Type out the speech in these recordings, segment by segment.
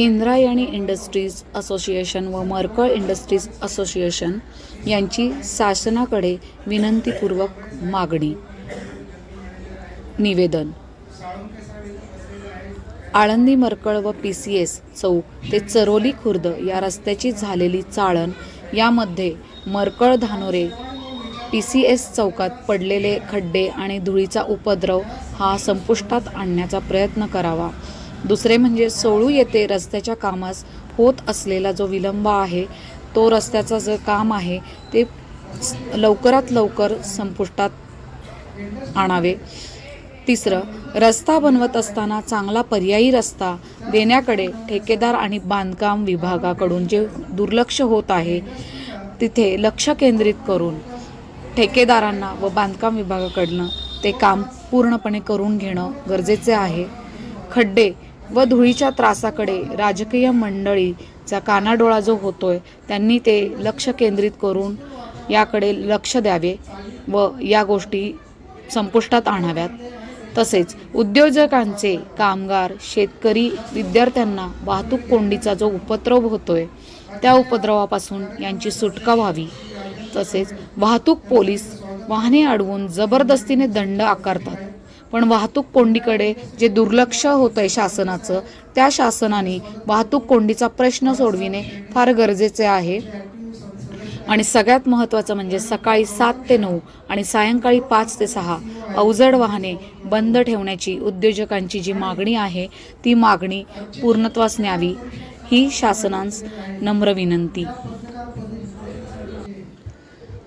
Indrayani industries association व Markal industries association यांची शासनाकडे विनंतीपूर्वक मागणी. निवेदन. आळंदी मरकळ व पी सी एस चौक ते चरोली खुर्द या रस्त्याची झालेली चाळण यामध्ये Markal Dhanore P C S चौकात पडलेले खड्डे आणि धुळीचा उपद्रव हा संपुष्टात आणण्याचा प्रयत्न करावा. दुसरे म्हणजे सोळू येथे रस्त्याच्या कामास होत असलेला जो विलंब आहे तो रस्त्याचं जे काम आहे ते लवकरात लवकर संपुष्टात आणावे. तिसरं रस्ता बनवत असताना चांगला पर्यायी रस्ता देण्याकडे ठेकेदार आणि बांधकाम विभागाकडून जे दुर्लक्ष होत आहे तिथे लक्ष केंद्रित करून ठेकेदारांना व बांधकाम विभागाकडनं ते काम पूर्णपणे करून घेणं गरजेचे आहे. खड्डे व धुळीच्या त्रासाकडे राजकीय मंडळीचा कानाडोळा जो होतोय त्यांनी ते लक्ष केंद्रित करून याकडे लक्ष द्यावे व या गोष्टी संपुष्टात आणाव्यात. तसेच उद्योजकांचे कामगार शेतकरी विद्यार्थ्यांना वाहतूक कोंडीचा जो उपद्रव होतोय त्या उपद्रवापासून यांची सुटका व्हावी. तसेच वाहतूक पोलीस वाहने अडवून जबरदस्तीने दंड आकारतात. पण वाहतूक कोंडीकडे जे दुर्लक्ष होतं आहे शासनाचं त्या शासनाने वाहतूक कोंडीचा प्रश्न सोडविणे फार गरजेचे आहे. आणि सगळ्यात महत्त्वाचं म्हणजे सकाळी सात ते नऊ आणि सायंकाळी पाच ते सहा अवजड वाहने बंद ठेवण्याची उद्योजकांची जी मागणी आहे ती मागणी पूर्णत्वास न्यावी ही शासनांस नम्र विनंती.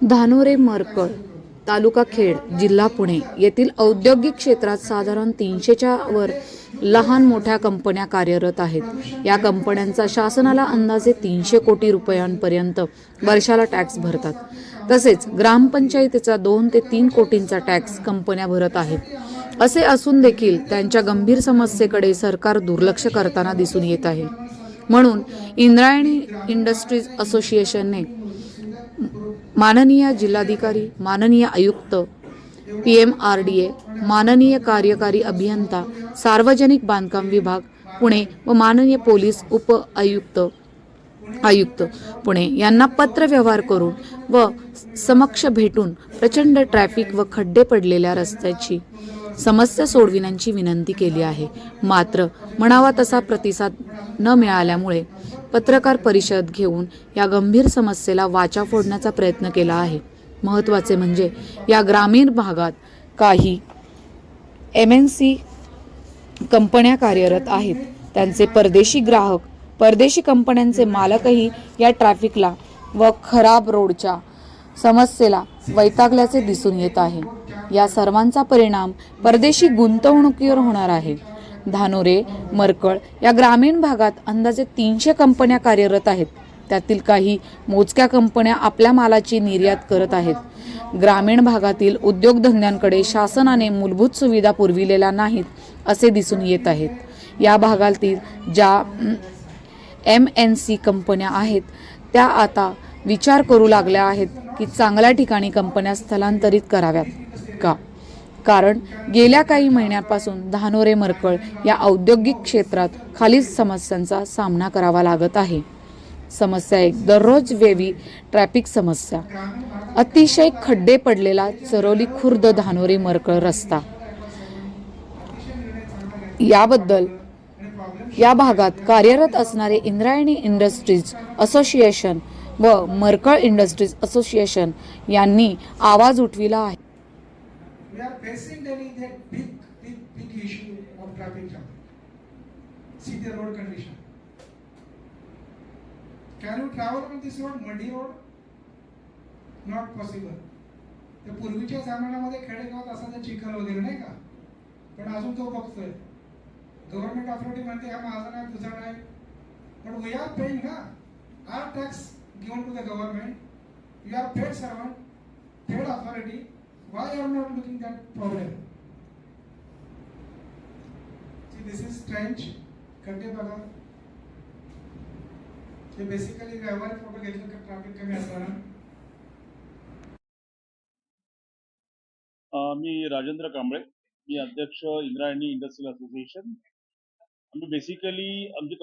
धानोरे मरकळ तालुका खेड जिल्हा पुणे येथील औद्योगिक क्षेत्रात साधारण तीनशेच्या वर लहान मोठ्या कंपन्या कार्यरत आहेत. या कंपन्यांचा शासनाला अंदाजे तीनशे कोटी रुपयांपर्यंत वर्षाला टॅक्स भरतात. तसेच ग्रामपंचायतीचा दोन ते तीन कोटींचा टॅक्स कंपन्या भरत आहेत. असे असून देखील त्यांच्या गंभीर समस्येकडे सरकार दुर्लक्ष करताना दिसून येत आहे. म्हणून इंद्रायणी इंडस्ट्रीज असोसिएशनने माननीय जिल्हाधिकारी माननीय आयुक्त P M R D A माननीय कार्यकारी अभियंता सार्वजनिक बांधकाम विभाग पुणे व माननीय पोलीस उप आयुक्त आयुक्त पुणे यांना पत्र व्यवहार करून व समक्ष भेटून प्रचंड ट्रॅफिक व खड्डे पडलेल्या रस्त्याची समस्या सोडविण्याची विनंती केली आहे. मात्र म्हणावा तसा प्रतिसाद न मिळाल्यामुळे पत्रकार परिषद घेऊन या गंभीर समस्येला वाचा फोडण्याचा प्रयत्न केला आहे. महत्त्वाचे म्हणजे या ग्रामीण भागात काही एम एन सी कंपन्या कार्यरत आहेत. त्यांचे परदेशी ग्राहक परदेशी कंपन्यांचे मालकही या ट्रॅफिकला व खराब रोडच्या समस्येला वैतागल्याचे दिसून येत आहे. या सर्वांचा परिणाम परदेशी गुंतवणुकीवर होणार आहे. धानोरे मरकळ या ग्रामीण भागात अंदाजे तीनशे कंपन्या कार्यरत आहेत. त्यातील काही मोजक्या कंपन्या आपल्या मालाची निर्यात करत आहेत. ग्रामीण भागातील उद्योगधंद्यांकडे शासनाने मूलभूत सुविधा पुरविलेल्या नाहीत असे दिसून येत आहेत. या भागातील ज्या एम एन सी कंपन्या आहेत त्या आता विचार करू लागल्या आहेत की चांगल्या ठिकाणी कंपन्या स्थलांतरित कराव्यात का? कारण गेल्या काही महिन्यांपासून धानोरे मरकळ या औद्योगिक क्षेत्रात खालील समस्यांचा सामना करावा लागत आहे. समस्या एक दररोज वेवी ट्रॅफिक समस्या. अतिशय खड्डे पडलेला चरोली खुर्द धानोरे मरकळ रस्ता. याबद्दल या भागात कार्यरत असणारे इंद्रायणी इंडस्ट्रीज असोसिएशन व मरकळ इंडस्ट्रीज असोसिएशन यांनी आवाज उठविला आहे. We are facing daily that big, big, big issue of traffic jam. See the road condition. Can you travel on this road, muddy road? Not possible. ते पूर्वीच्या जमान्यामध्ये खेडेगावात असा ते चिखल वगैरे नाही का पण अजून तो बघतोय गव्हर्नमेंट ऑथॉरिटी म्हणते हा माझा नाही तुझा नाही पण वी आर पेइंग ना our tax given to the government you are paid servant paid authority why you are not looking that problem? See this is strange. खड्डे बघा. हे बेसिकली व्यवहारिक फोटो घेतलं का ट्रॅफिक कमी असताना मी राजेंद्र कांबळे. मी अध्यक्ष इंद्रायणी इंडस्ट्रियल असोसिएशन आम्ही बेसिकली आमची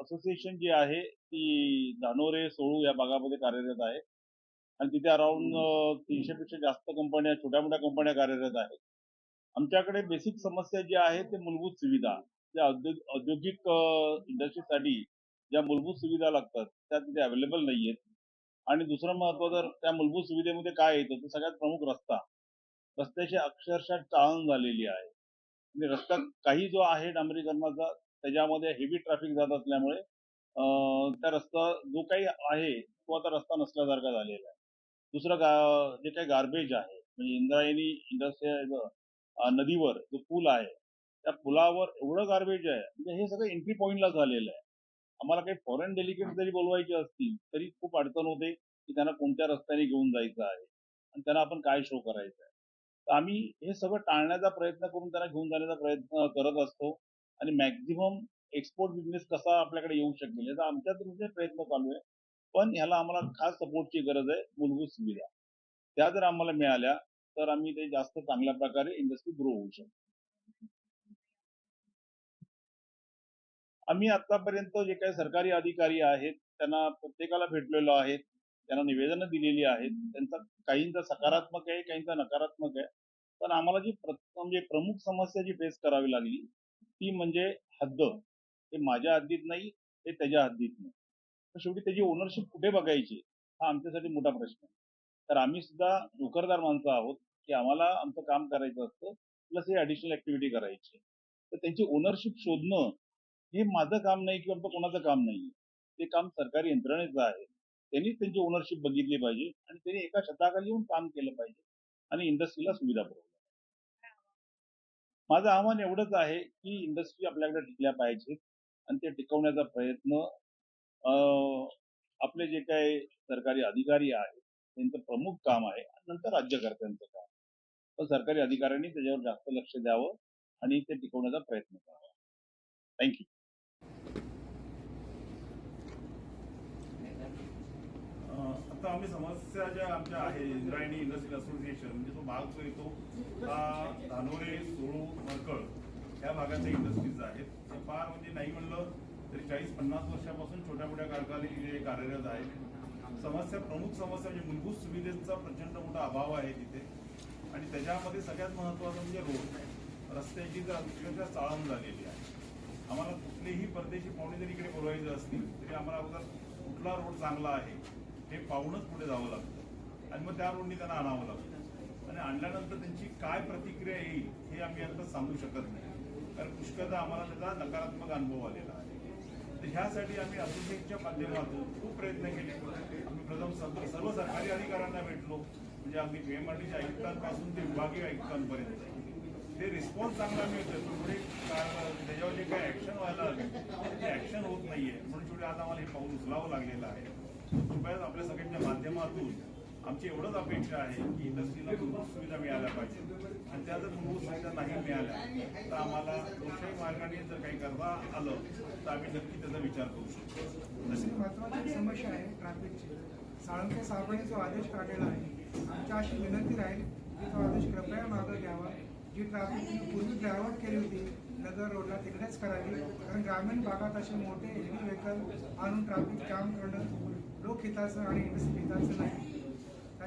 असोसिएशन जी आहे ती धानोरे सोळू या भागामध्ये कार्यरत आहे. आणि तिथे अराउंड तीनशे पेक्षा जास्त कंपन्या छोट्या मोठ्या कंपन्या कार्यरत आहेत. आमच्याकडे बेसिक समस्या जी आहे ते मूलभूत सुविधा. ज्या औद्योगिक इंडस्ट्रीसाठी ज्या मूलभूत सुविधा लागतात त्या तिथे अवेलेबल नाही आहेत आणि दुसरं महत्त्व तर त्या मूलभूत सुविधेमध्ये काय येतं तर सगळ्यात प्रमुख रस्ता. रस्त्याची अक्षरशः चाळण झालेली आहे. आणि रस्ता काही जो आहे डांबरीकरणाचा त्याच्यामध्ये हेवी ट्रॅफिक जात असल्यामुळे त्या रस्ता जो काही आहे तो आता रस्ता नसल्यासारखा झालेला आहे. दुसरं गा जे काही गार्बेज आहे म्हणजे इंद्रायणी इंडस्ट्री नदीवर जो पूल आहे त्या पुलावर एवढं गार्बेज आहे म्हणजे हे सगळं एंट्री पॉईंटला झालेलं आहे. आम्हाला काही फॉरेन डेलिकेट जरी बोलवायचे असतील तरी खूप अडचण होते की त्यांना कोणत्या रस्त्याने घेऊन जायचं आहे आणि त्यांना आपण काय शो करायचं आहे. तर आम्ही हे सगळं टाळण्याचा प्रयत्न करून त्यांना घेऊन जाण्याचा प्रयत्न करत असतो आणि मॅक्झिमम एक्सपोर्ट बिझनेस कसा आपल्याकडे येऊ शकेल याचा आमच्या दृष्टीने प्रयत्न चालू आहे पण ह्याला आम्हाला खास सपोर्टची गरज आहे मूलभूत सुविधा. त्या जर आम्हाला मिळाल्या तर आम्ही ते जास्त चांगल्या प्रकारे इंडस्ट्री ग्रो होऊ शकतो. आम्ही आतापर्यंत जे काही सरकारी अधिकारी आहेत त्यांना प्रत्येकाला भेटलेलो आहेत त्यांना निवेदनं दिलेली आहेत त्यांचा काहींचा सकारात्मक आहे काहींचा नकारात्मक आहे. पण आम्हाला जी म्हणजे प्रमुख समस्या जी फेस करावी लागली ती म्हणजे हद्द. हे माझ्या हद्दीत नाही हे त्याच्या हद्दीत नाही. तर शेवटी त्याची ओनरशिप कुठे बघायची हा आमच्यासाठी मोठा प्रश्न आहे. तर आम्ही सुद्धा नोकरदार माणसं आहोत की आम्हाला आमचं काम करायचं असतं प्लस हे ॲडिशनल ऍक्टिव्हिटी करायची. तर त्यांची ओनरशिप शोधणं हे माझं काम नाही किंवा आमचं कोणाचं काम नाही ते काम सरकारी यंत्रणेचं आहे. त्यांनी त्यांची ओनरशिप बघितली पाहिजे आणि त्यांनी एका छताखाली येऊन काम केलं पाहिजे आणि इंडस्ट्रीला सुविधा पुरवल्या माझं आव्हान एवढंच आहे की इंडस्ट्री आपल्याकडे टिकल्या पाहिजेत आणि ते टिकवण्याचा प्रयत्न आपले जे काही सरकारी अधिकारी आहेत त्यांचं प्रमुख काम आहे नंतर राज्यकर्त्यांचं काम. पण सरकारी अधिकाऱ्यांनी त्याच्यावर जास्त लक्ष द्यावं आणि ते टिकवण्याचा प्रयत्न करावा. थँक्यू आता आम्ही समस्या ज्या आमच्या आहे इंद्रायणी इंडस्ट्रियल असोसिएशन म्हणजे तो भाग जो येतो हा धानोरे सोळू मरकळ या भागाच्या इंडस्ट्रीज आहेत. ते फार म्हणजे नाही म्हणलं तरी चाळीस पन्नास वर्षापासून छोट्या मोठ्या कारखाने जे कार्यरत आहेत समस्या प्रमुख समस्या म्हणजे मूलभूत सुविधेचा प्रचंड मोठा अभाव आहे तिथे. आणि त्याच्यामध्ये सगळ्यात महत्त्वाचं म्हणजे रोड. रस्त्याची तर अक्षरशः चाळण झालेली आहे. आम्हाला कुठलेही परदेशी पाहुणे जरी इकडे बोलवायचे असतील तरी आम्हाला अगोदर कुठला रोड चांगला आहे हे पाहूनच पुढे जावं लागतं. आणि मग त्या रोडनी त्यांना आणावं लागतं. आणि आणल्यानंतर त्यांची काय प्रतिक्रिया येईल हे आम्ही आता सांगू शकत नाही. कारण पुष्कळदा आम्हाला त्याचा नकारात्मक अनुभव आलेला तर ह्यासाठी आम्ही असोसिएशनच्या माध्यमातून खूप प्रयत्न केले. आम्ही प्रथम सर्व सरकारी अधिकाऱ्यांना भेटलो. म्हणजे अगदी पीएमआरडीच्या आयुक्तांपासून ते विभागीय आयुक्तांपर्यंत. ते रिस्पॉन्स चांगला मिळतो पुढे त्याच्यावर जे काही ऍक्शन व्हायला लागले ते ऍक्शन होत नाहीये. म्हणून शेवटी आता आम्हाला हे पाऊल उचलावं लागलेलं आहे. कृपया आपल्या सगळ्यांच्या माध्यमातून आमची एवढंच अपेक्षा आहे की इंडस्ट्रीला मूलभूत सुविधा मिळाल्या पाहिजे. आणि त्या जर मूलभूत सुविधा नाही मिळाल्या तर आम्हाला लोकशाही मार्गाने जर काही करता आलं तर आम्ही नक्की त्याचा विचार करू शकतो. दुसरी महत्वाची समस्या आहे ट्रॅफिकची साळुंखे साहेबांनी जो आदेश काढलेला आहे आमच्या अशी विनंती राहील की तो आदेश कृपया मागं घ्यावा. जी ट्रॅफिक पूर्वी ड्रायव्हर केली होती नगर रोडला तिकडेच करावी. कारण ग्रामीण भागात असे मोठे हेवी व्हेकल आणून ट्रॅफिक जाम करणं लोकहिताचं आणि इंडस्ट्री हिताचं नाही.